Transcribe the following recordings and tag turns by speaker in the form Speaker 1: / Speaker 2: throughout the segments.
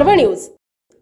Speaker 1: पर्व न्यूज.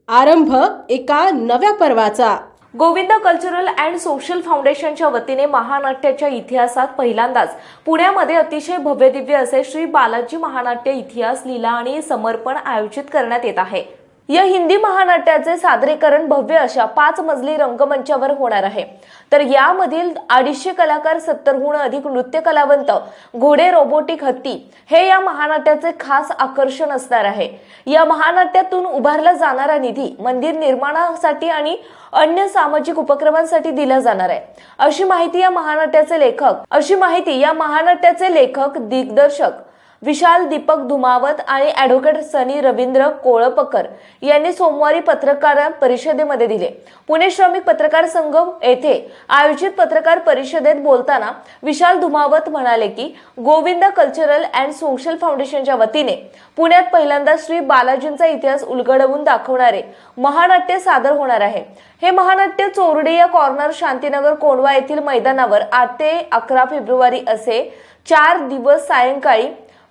Speaker 1: आरंभ एका नव्या पर्वाचा.
Speaker 2: गोविंद कल्चरल अँड सोशल फाउंडेशनच्या वतीने महानाट्याच्या इतिहासात पहिल्यांदाच पुण्यामध्ये अतिशय भव्यदिव्य असे श्री बालाजी महानाट्य इतिहास लीला आणि समर्पण आयोजित करण्यात येत आहे. या हिंदी महानाट्याचे सादरीकरण भव्य अशा पाच मजली रंगमंचावर होणार आहे. तर यामधील अडीचशे कलाकार सत्तरहून अधिक नृत्य कलावंत घोडे रोबोटिक हत्ती हे या महानाट्याचे खास आकर्षण असणार आहे. या महानाट्यातून उभारला जाणारा निधी मंदिर निर्माणासाठी आणि अन्य सामाजिक उपक्रमांसाठी दिला जाणार आहे. अशी माहिती या महानाट्याचे लेखक अशी माहिती या महानाट्याचे लेखक दिग्दर्शक विशाल दीपक धुमावत आणि ॲडव्होकेट सनी रवींद्र कोळपकर यांनी सोमवारी पत्रकार परिषदेमध्ये दिले. पुणे श्रमिक पत्रकार संघ येथे आयोजित पत्रकार परिषदेत बोलताना विशाल धुमावत म्हणाले की गोविंद कल्चरल अँड सोशल फाउंडेशनच्या वतीने पुण्यात पहिल्यांदा श्री बालाजींचा इतिहास उलगडवून दाखवणारे महानाट्य सादर होणार आहे. हे महानाट्य चोरडिया कॉर्नर शांतीनगर कोंडवा येथील मैदानावर आठ ते अकरा फेब्रुवारी असे चार दिवस सायंकाळी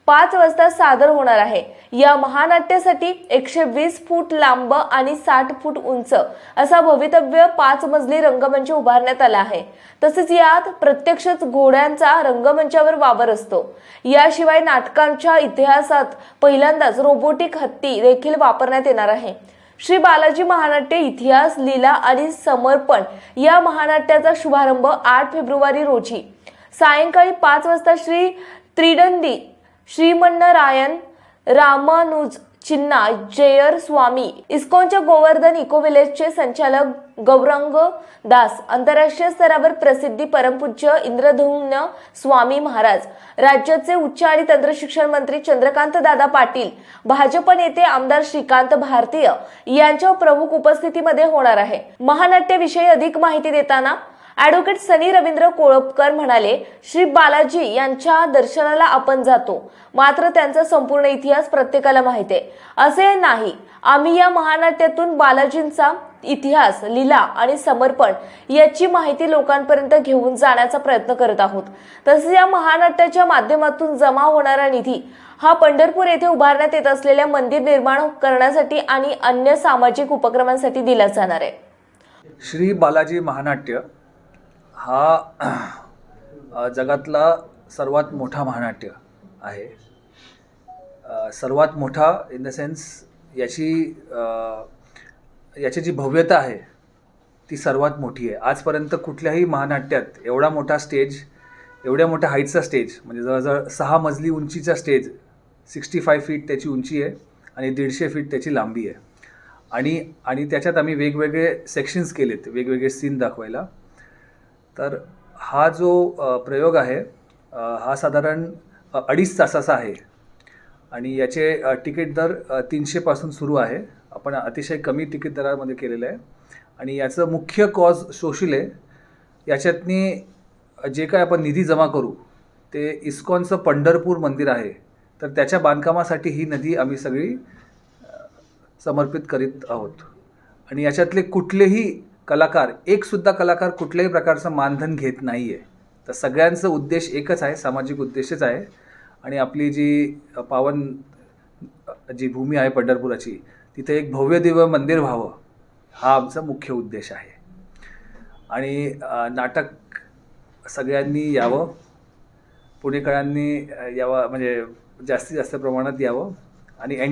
Speaker 2: पाच वाजता सादर होणार आहे. या महानाट्यासाठी एकशे वीस फूट लांब आणि साठ फूट उंच असा भवितव्य पाच मजली रंगमंच उभारण्यात आला आहे. तसेच यात प्रत्यक्षच घोड्यांचा रंगमंचावर वावर असतो. याशिवाय नाटकांच्या इतिहासात पहिल्यांदाच रोबोटिक हत्ती देखील वापरण्यात येणार आहे. श्री बालाजी महानाट्य इतिहास लीला आणि समर्पण या महानाट्याचा शुभारंभ आठ फेब्रुवारी रोजी सायंकाळी पाच वाजता श्री त्रिदंडी श्रीमन्नरायण रामानुज चिन्ना जयर स्वामी इस्कॉनच्या गोवर्धन इको विलेजचे संचालक गौरंग दास आंतरराष्ट्रीय स्तरावर प्रसिद्धी परमपूज्य इंद्रधुम्न स्वामी महाराज राज्याचे उच्च आणि तंत्र शिक्षण मंत्री चंद्रकांत दादा पाटील भाजप नेते आमदार श्रीकांत भारतीय यांच्या प्रमुख उपस्थितीमध्ये होणार आहे. महानाट्याविषयी अधिक माहिती देताना ॲडव्होकेट सनी रवींद्र कोळपकर म्हणाले श्री बालाजी यांच्या दर्शनाला आपण जातो. मात्र त्यांचा संपूर्ण इतिहास प्रत्येकाला माहिती आहे. असे नाही. आम्ही या महानाट्यातून बालाजींचा इतिहास लीला आणि समर्पण याची माहिती लोकांपर्यंत घेऊन जाण्याचा प्रयत्न करत आहोत. तसेच या महानाट्याच्या माध्यमातून जमा होणारा निधी हा पंढरपूर येथे उभारण्यात येत असलेल्या मंदिर निर्माण करण्यासाठी आणि अन्य सामाजिक उपक्रमांसाठी दिला जाणार आहे.
Speaker 3: श्री बालाजी महानाट्य हा जगातला सर्वात मोठा महानाट्य आहे. सर्वात मोठा इन द सेन्स याची याची जी भव्यता आहे ती सर्वात मोठी आहे. आजपर्यंत कुठल्याही महानाट्यात एवढा मोठा स्टेज एवढ्या मोठ्या हाईटचा स्टेज म्हणजे जवळजवळ सहा मजली उंचीचा स्टेज सिक्स्टी फाय फीट त्याची उंची आहे आणि दीडशे फीट त्याची लांबी आहे. आणि आणि त्याच्यात आम्ही वेगवेगळे सेक्शन्स केलेत वेगवेगळे सीन दाखवायला. तर हा जो प्रयोग आहे हा साधारण अडीच तासाचा आहे. आणि याचे तिकीट दर तीनशेपासून सुरू आहे. आपण अतिशय कमी तिकीट दरामध्ये केलेलं आहे. आणि याचं मुख्य कॉज सोशल आहे याच्यातनी जे काय आपण निधी जमा करू ते इस्कॉनचं पंढरपूर मंदिर आहे. तर त्याच्या बांधकामासाठी ही नदी आम्ही सगळी समर्पित करीत आहोत. आणि याच्यातले कुठलेही कलाकार एकसुद्धा कलाकार कुठल्याही प्रकारचं मानधन घेत नाही आहे तर सगळ्यांचं उद्देश एकच आहे सामाजिक उद्देशच आहे. आणि आपली जी पावन जी भूमी आहे पंढरपुराची तिथे एक भव्य दिव्य मंदिर व्हावं हा आमचा मुख्य उद्देश आहे. आणि नाटक सगळ्यांनी यावं पुणेकरांनी यावं म्हणजे जास्तीत जास्त प्रमाणात यावं आणि एन